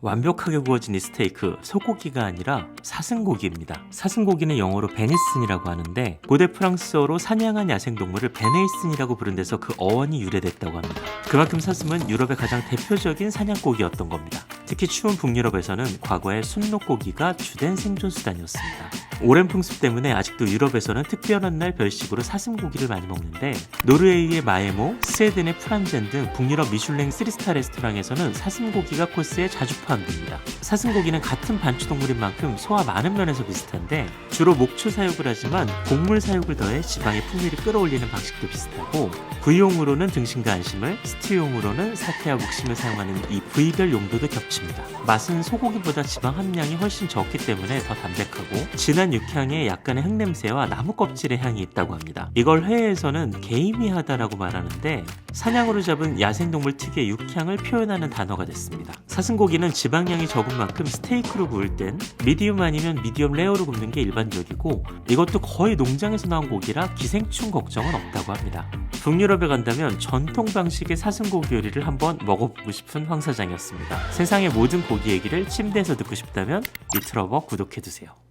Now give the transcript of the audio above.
완벽하게 구워진 이 스테이크 소고기가 아니라 사슴고기입니다. 사슴고기는 영어로 베니슨이라고 하는데 고대 프랑스어로 사냥한 야생동물을 베네이슨이라고 부른 데서 그 어원이 유래됐다고 합니다. 그만큼 사슴은 유럽의 가장 대표적인 사냥고기였던 겁니다. 특히 추운 북유럽에서는 과거에 순록고기가 주된 생존 수단이었습니다. 오랜 풍습 때문에 아직도 유럽에서는 특별한 날 별식으로 사슴고기를 많이 먹는데 노르웨이의 마에모, 스웨덴의 프란젠 등 북유럽 미슐랭 3스타 레스토랑에서는 사슴고기가 코스에 자주 포함됩니다. 사슴고기는 같은 반추동물인 만큼 소와 많은 면에서 비슷한데 주로 목초 사육을 하지만 곡물 사육을 더해 지방의 풍미를 끌어올리는 방식도 비슷하고 부위용으로는 등심과 안심을, 스튜용으로는 사태와 묵심을 사용하는 이 부위별 용도도 겹 칩니다. 맛은 소고기보다 지방 함량이 훨씬 적기 때문에 더 담백하고 진한 육향에 약간의 흙냄새와 나무 껍질의 향이 있다고 합니다. 이걸 회에서는 게이미하다라고 말하는데 사냥으로 잡은 야생동물 특유의 육향을 표현하는 단어가 됐습니다. 사슴고기는 지방량이 적은 만큼 스테이크로 구울 땐 미디움 아니면 미디엄 레어로 굽는 게 일반적이고 이것도 거의 농장에서 나온 고기라 기생충 걱정은 없다고 합니다. 북유럽에 간다면 전통 방식의 사슴고기 요리를 한번 먹어보고 싶은 황 사장이었습니다. 세상의 모든 고기 얘기를 침대에서 듣고 싶다면 유트러버 구독해두세요.